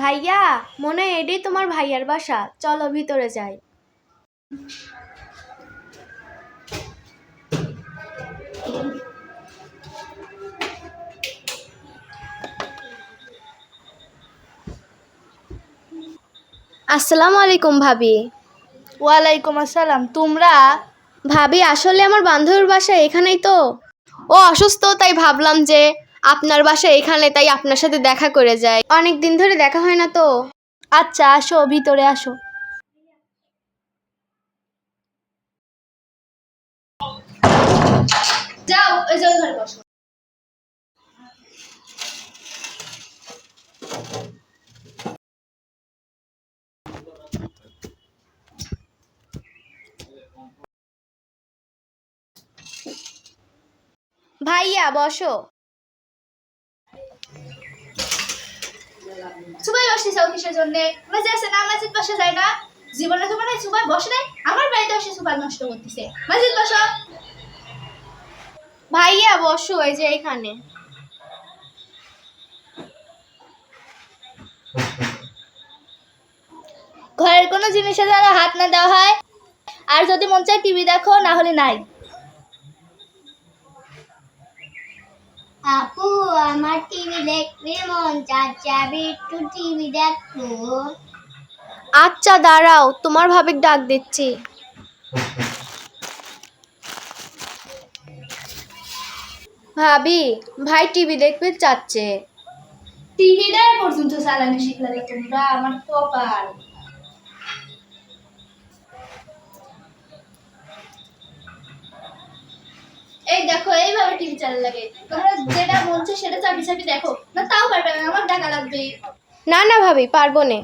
ভাইয়া মনে হয় এটাই তোমার ভাইয়ার বাসা। চলো ভিতরে যাই। আসসালামু আলাইকুম ভাবি। ওয়ালাইকুম আসসালাম তোমরা? ভাবি আসলে আমার বান্ধবীর বাসা এখানেই তো? ও অসুস্থ তাই ভাবলাম যে আপনার বাসা এখানে, তাই আপনার সাথে দেখা করে যায় অনেক দিন ধরে দেখা হয় না তো? আচ্ছা আসো, ভিতরে আসো। যাও ভাইয়া, বসো। সুবাই বসে যাও কিসের জন্য? মাঝে আছে না মাঝে বসে যায় না জীবনে তো মানে সুবাই বসে নাই আমার বাড়িতে বসে সুবাই নষ্ট করতেছে। মাঝে বসো। ভাইয়া বসো এই যে এখানে। ঘরের কোনো জিনিসে যেন হাত না দেওয়া হয় আর যদি মন চায় টিভি দেখো না হলে নাই। আপু আমার টিভি দেখতে মন চাচ্ছে আমি একটু টিভি দেখব। আচ্ছা দাঁড়াও তোমার ভাবিক ডাক দিচ্ছি। ভাবি ভাই টিভি দেখতে চাচ্ছে। টিভিটা পর্যন্ত চালানো শিখলে তোমরা আমার কপাল। এই দেখো এইভাবে টিভি চালা লাগে। তোমরা যেটা মন সেটা চাবি চাবি দেখো। না তাও পারবে না আমার টাকা লাগবে। না না ভাবি পারব না।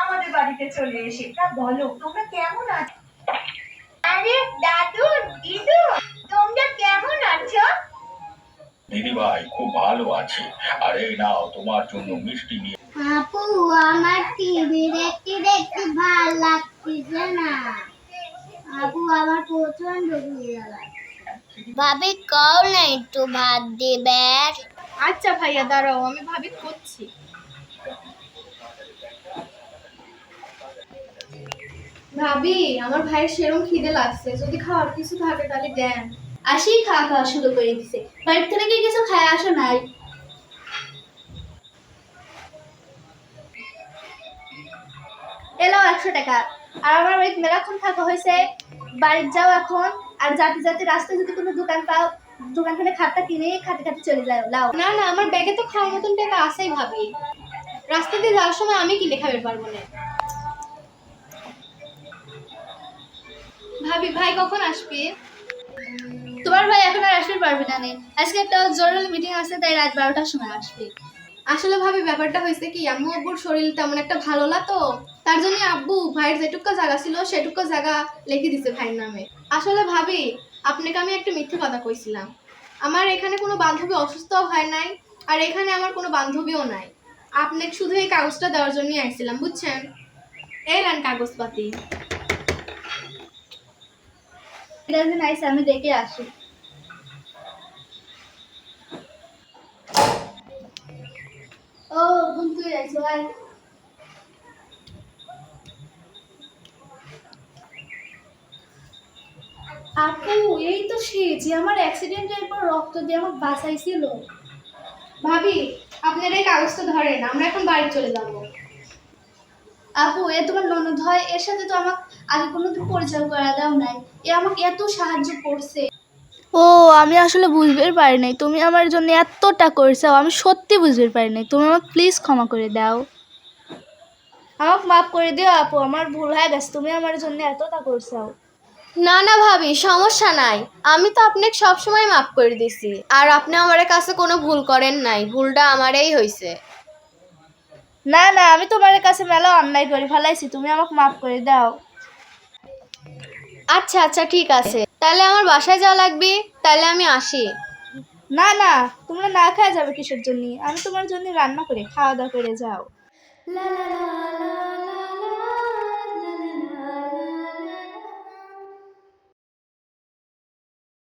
আমাদের বাড়িতে চলে এসে তা বলো তোমরা কেমন আছো? আরে দাদু দিদু তোমরা কেমন আছো? দিদিভাই খুব ভালো আছে। আর নাও তোমার জন্য মিষ্টি নিয়ে আপু আমার টিভি দেখতে দেখতে ভালো লাগতেছে না। আপু আমার প্রচণ্ড খিদে লাগছে। ভাবি কও না একটু ভাত দিবে। আচ্ছা ভাইয়া দাঁড়াও আমি ভাবি করছি ভাবি আমার ভাইয়ের সেরম খিদে লাগছে। যদি খাওয়ার কিছু থাকে তাহলে দেন। আসি খাওয়া খাওয়া শুরু করে দিছে। বাড়ি থেকে কিছু খায় আসো নাই? এলো একশো টাকা। আর আমার বাড়িতে মেলাক্ষণ থাকা হয়েছে। বাড়ির যাও এখন। আর যাতে যাতে রাস্তায় যদি কোনো দোকান পাও দোকান থেকে খাটটা কিনে খাতে খাতে চলে যাও, লাও। না না, আমার ব্যাগে তো খাওয়ার মতন টাকা আছেই ভাবি। রাস্তা দিয়ে যাওয়ার সময় আমি কিনে খাবে পারব না? ভাবি, ভাই কখন আসবে? তোমার ভাই এখন আর আসতে পারবে না নে। আজকে একটা জরুরি মিটিং আছে, তাই রাত বারোটার সময় আসবে। আসলে ভাবি, ব্যাপারটা হয়েছে কি, আম্মু আব্বুর শরীর তেমন একটা ভালো না তো, তার জন্য আব্বু ভাইয়ের যেটুকু জায়গা ছিল, সেটুকু জায়গা লিখে দিছে ভাইয়ের নামে। আসলে ভাবি, আপনাকে আমি একটা মিথ্যে কথা কইছিলাম। আমার এখানে কোনো বান্ধবী অসুস্থ হয় নাই, আর এখানে আমার কোনো বান্ধবীও নাই। আপনাকে শুধু এই কাগজটা দেওয়ার জন্যই আসছিলাম বুঝছেন? এই নেন কাগজপাতি। আমি দেখে আসি। ও বোন তুই আইসো আয়। আপু, এই তো সে যে আমার অ্যাক্সিডেন্টের পর রক্ত দিয়ে আমার বাঁচাইছিল। ভাবি, আপনার এই কাগজটা ধরেন, আমরা এখন বাড়ি চলে যাব। আপু, এ তোমার ননদ হয়, এর সাথে তো আমাকে আগে কোনোদিন পরিচয় করা দাও নাই। এ আমাকে এত সাহায্য করছে। ও আমি আসলে বুঝতে পারি নাই। তুমি আমার জন্য এতটা করছ আমি সত্যি বুঝতে পারি নাই। তুমি আমাকে প্লিজ ক্ষমা করে দাও। আমাকে মাফ করে দিও আপু আমার ভুল হয়ে গেছে তুমি আমার জন্য এতটা করছ। না না ভাবি সমস্যা নাই। আমি তো আপনাকে সবসময় মাফ করে দিছি আর আপনি আমার কাছে কোনো ভুল করেন নাই ভুলটা আমারই হয়েছে। না না আমি তোমার কাছে মেলা অন্যায় করে ফেলাইছি তুমি আমাকে মাফ করে দাও। আচ্ছা আচ্ছা ঠিক আছে। তাহলে আমার বাসায় যাওয়া লাগবে? তাহলে আমি আসি। না না তোমরা না খাওয়া যাবে কিসের জন্য? আমি তোমার জন্য রান্না করে খাওয়া দাওয়া করে যাও। লা লা লা লা লা।